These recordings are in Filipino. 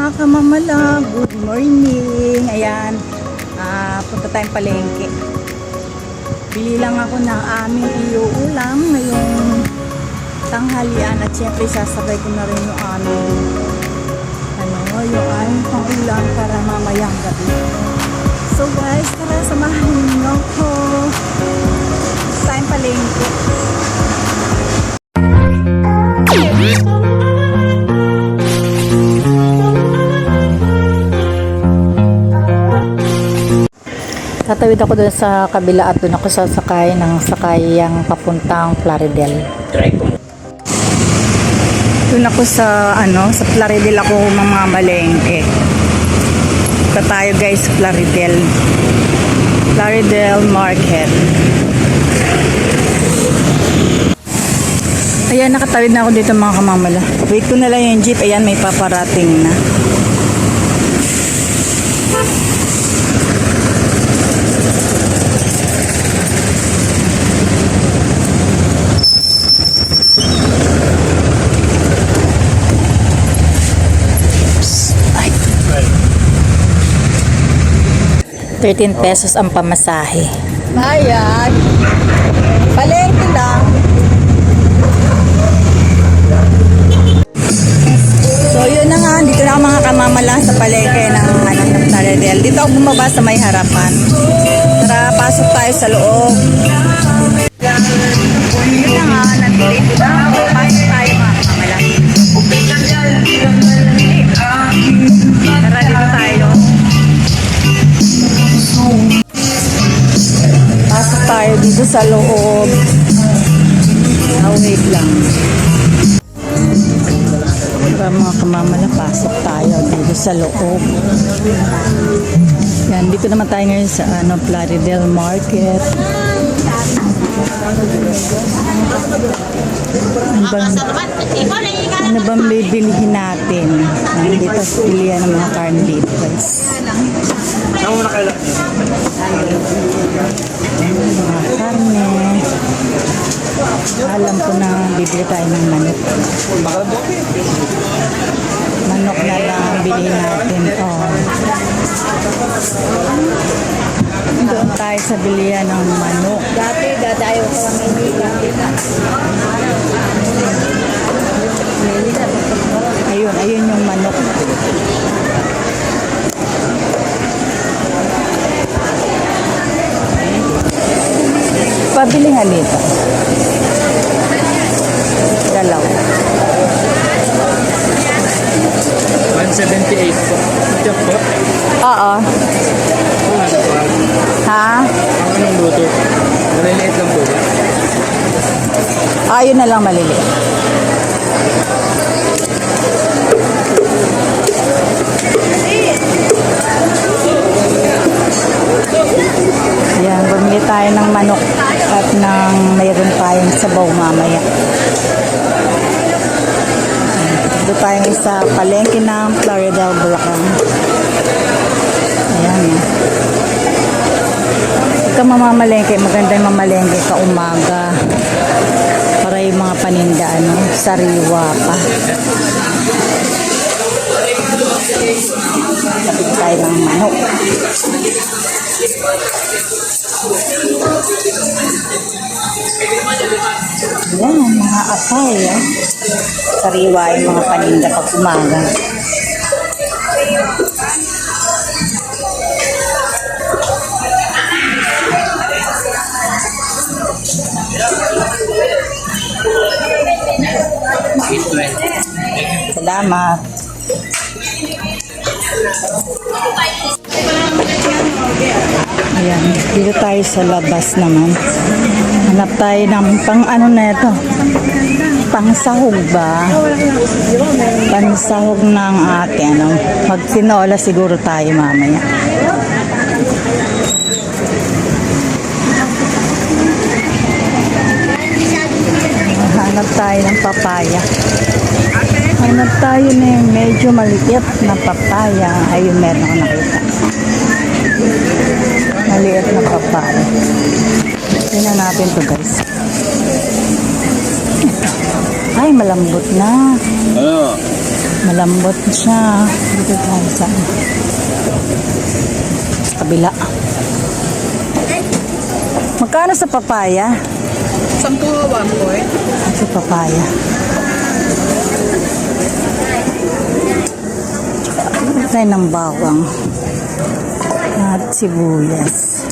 mga kamamala, good morning. Ayan, ah, punta tayong palengke. Bili lang ako ng aming iuulam ngayong tanghalian at syempre sasabay ko na rin yung aming ano, yung aming pangulam para mamayang gabi. So guys, tara samahan niyo ako. Tayong palengke. Tatawid ako doon sa kabila at doon ako sasakay ng sakayang papuntang Plaridel. Try ko. Doon ako sa ano, sa Plaridel ako mamamalengke. Punta tayo guys Plaridel. Plaridel Market. Ayan, nakatawid na ako dito mga kamamala. Wait ko na lang yung jeep. Ayan, may paparating na. 13 pesos ang pamasahe. Ayan. Palengke loob. Ah, wait lang. Para mga kamamala, pasok tayo dito sa loob. Yan, dito naman tayo ngayon sa ano, Plaridel Market. Ano bang, ano bang bibilihin natin? Dito sa pilihan ng mga beef guys. Saan mo na kailan? Bibili tayo ng manok. Manok na lang ang bilhin natin. Oh. Doon tayo sa bilihan ng manok. Dati, ayaw ko kami Ayun, ayun yung manok. Pabili nga dito. Dalaw. 178 po. Ito po. Oo. Ano. Ha? Ang anong luto? Maliliit lang po ba? Ayun na lang maliliit. Yan, bumili tayo ng manok at ng mayroon tayong sabaw mamaya. Tayo sa palengke ng Florida, Bulacan. Ayan. Pagka mamamalengke, maganda yung mamalengke ka umaga. Para yung mga paninda, ano, sariwa pa. Kapit tayo ng manok. Yan, mga asay, ah. Sariwa yung mga paninda pag umaga. Salamat. Ayan, dito tayo sa labas naman. Hanap tayo ng pang ano na ito. Pang sahog ba? Pang sahog ng ate. Ano? Pag tinola siguro tayo mamaya. Hanap tayo ng papaya. Hanap tayo na medyo maliit na papaya. Ayun, meron ako nakita. Maliit na papaya. Tingnan natin to guys. Ay, malambot na. Ano? Malambot siya. Dito tayo sa sa kabila. Magkano sa papaya? Sampu one boy. Sa papaya. Tayo ng bawang. At sibuyas.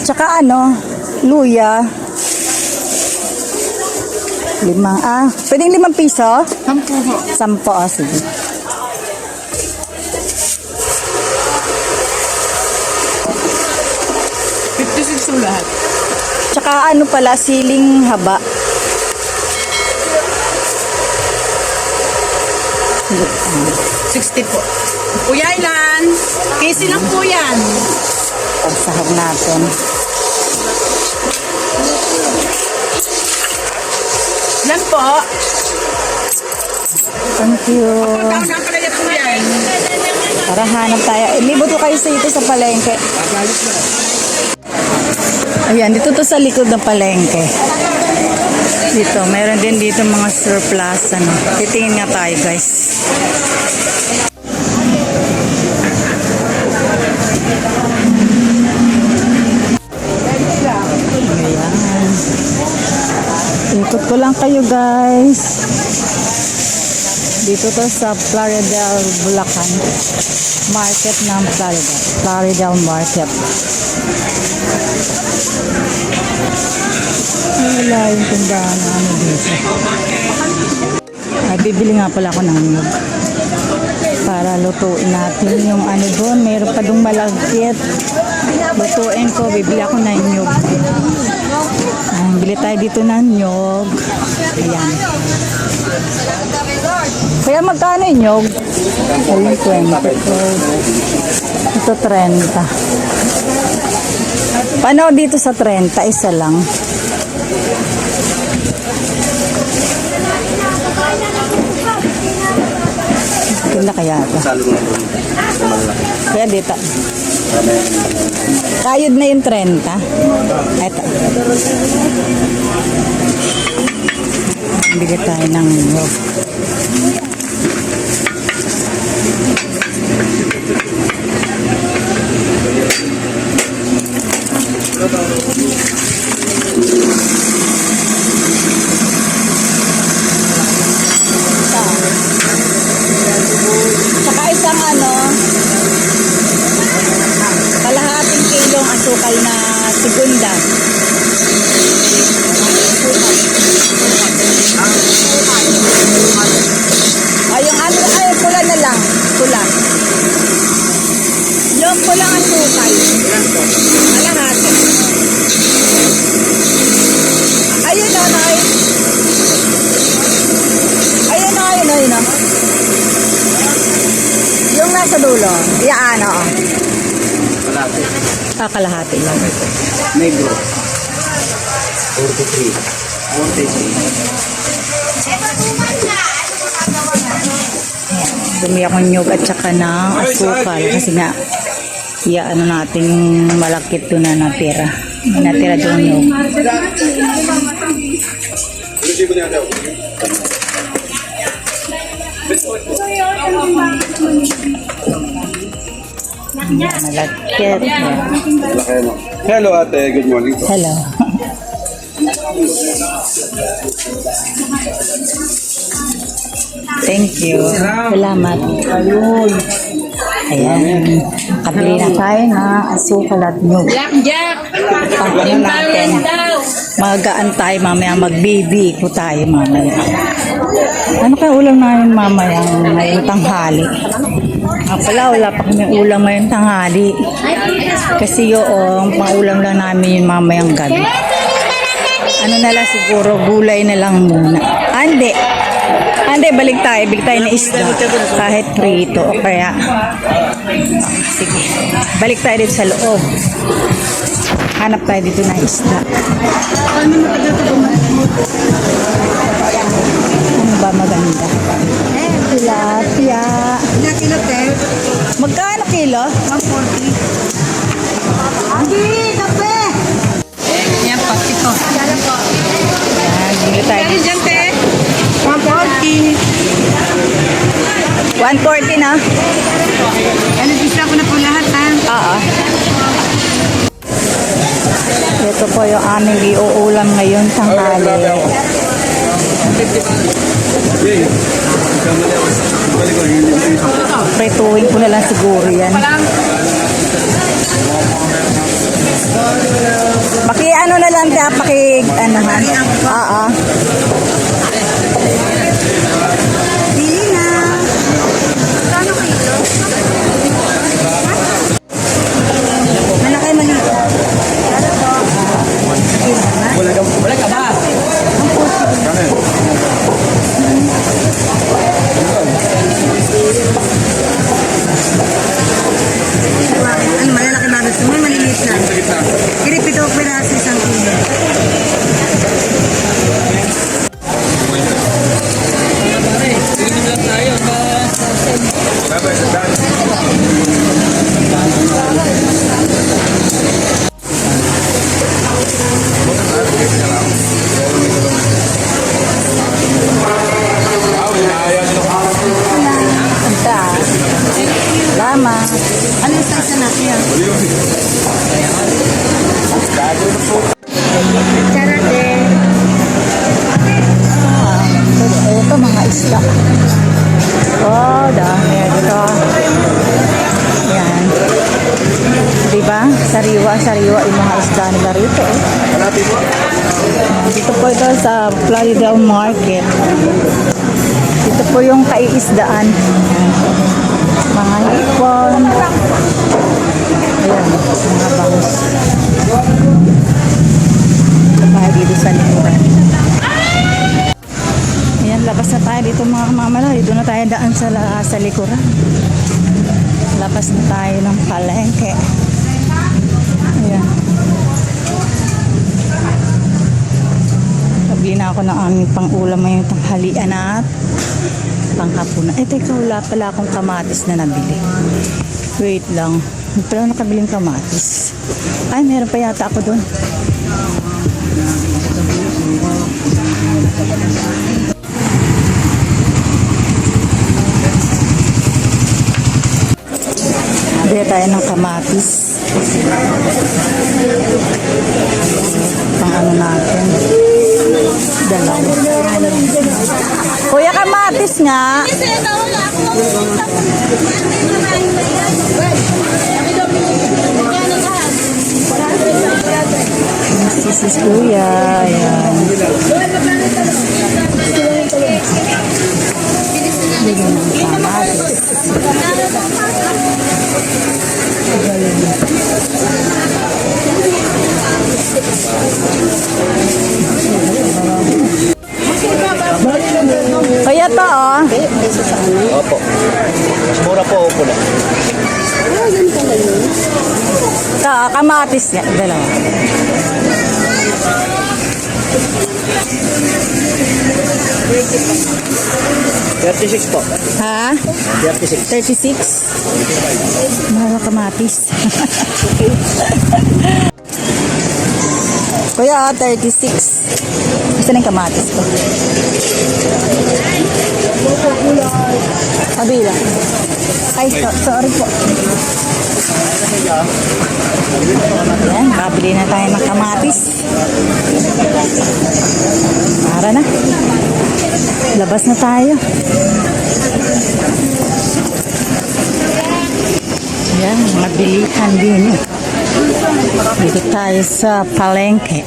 Tsaka ano, luya. Limang, ah, pwedeng limang piso? Sampu ho. Sampo, ah, sige. Fifty-six ho lahat. Tsaka ano pala, siling haba. Sixty po. Kuya ilan? Casey lang po yan. Pagsahog natin. Yan po. Thank you. Tao na pala yan po yan. Tara, hanap tayo. Eh, libo to kayo sa ito sa palengke. Ayan, dito to sa likod ng palengke. Dito, meron din dito mga surplus. Ano. Titingin nga tayo, guys. Ko lang kayo, guys. Dito to sa Plaridel, Bulacan. Market ng Florida. Plaridel Market. Wala yung tindahan na ano dito. Ay, bibili nga pala ako ng nyug. Para lutuin natin yung ano doon. Meron pa doon malagkit. Lutuin ko, bibili ako ng nyug. Ay, bili tayo dito ng nyug. Ayan. Kaya magkano yung nyog? Ayun, 20 po. Ito 30. Paano dito sa 30? Isa lang. Ganda kaya ito. Kaya dito. Kayod na yung 30. Ito. Bigyan tayo ng nyog. Pula. Yung pulang asukal. Kalahati. Ayun o, Noy. Ayun o, ayun o, ayun o. Yung nasa dulo. Yan, oo. Malaki. Ah, kalahati lang. Negro. 43. 43. Bumi ako nyug at saka ng asukal kasi nga iya ano natin malakit doon na natira. Natira doon nyug. Malakit. Hello ate, good morning po. Hello. Thank you. Salamat. Ayan. Kabili na tayo na asukal at nyug. Blackjack. Ano natin. Magaan tayo mamaya. Magbibi ko tayo mamaya. Ano kaya ulam namin mamaya ngayong tanghali? Ah, pala, wala pa kami ulam ngayong tanghali. Kasi yung paulam lang namin yung mamayang gabi. Ano na lang siguro, gulay na lang muna. Ande. Ande, balik tayo. Balik tayo na isda. Kahit prito o kaya. Sige. Balik tayo dito sa loob. Hanap tayo dito ng isda. Ano ba maganda? Tilapia. Ilang? Magkano kilo? 140. Andi, 140 na. Ano, isa ko na po lahat ha. Oo. Ito po yung aming iuulam ngayon tanghali. Prituin ko na lang siguro yan. Paki ano na lang paki ano ha. Oo. Na natin yan? Charate. Ito mga isda. Oh, dami. Ito. Yan. Diba? Sariwa, sariwa yung mga isda nila rito. eh. Ah, Dito po ito sa Florida Market. Dito po yung kaiisdaan. Mga daan sa, sa likuran. Labas na tayo ng palengke. Ayan. Pabili na ako ng aming pang-ulam ngayong tanghalian at panghapunan. Eh, teka, wala pala akong kamatis na nabili. Wait lang. Hindi pala nakabiling kamatis. Ay, meron pa yata ako doon. Bili tayo ng kamatis. Pang ano natin. Dalawa. Kuya kamatis nga. Sisis kuya. Ayan. Bili ng kamatis. Kaya to oh. Opo. Mura po, opo na. Ito, oh, kamatis niya. Dalawa. Thirty-six po. Ha? Thirty-six. 36? Mahal na kamatis. Kuya, oh, 36. Gusto na yung kamatis ko. Kabila. Ay, so- sorry po. Ayan, kabili na tayo ng kamatis. Para na. Labas na tayo. Ayan, mga bilihan din. Dito tayo sa palengke.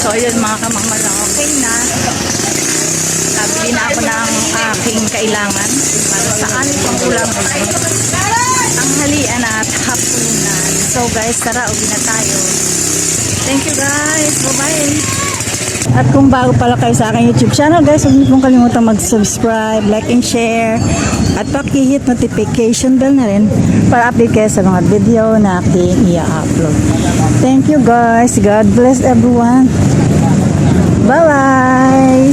So, ayun mga kamamala, okay na. Nabili na ako ng aking kailangan para sa aming pangulang. Ang halian at hapunan. So guys, tara, uwi na tayo. Thank you guys. Bye-bye. At kung bago pala kayo sa aking YouTube channel guys, huwag niyo pong kalimutan mag-subscribe, like and share. At pakihit notification bell na rin para update kayo sa mga video na aking i-upload. Thank you guys. God bless everyone. Bye-bye.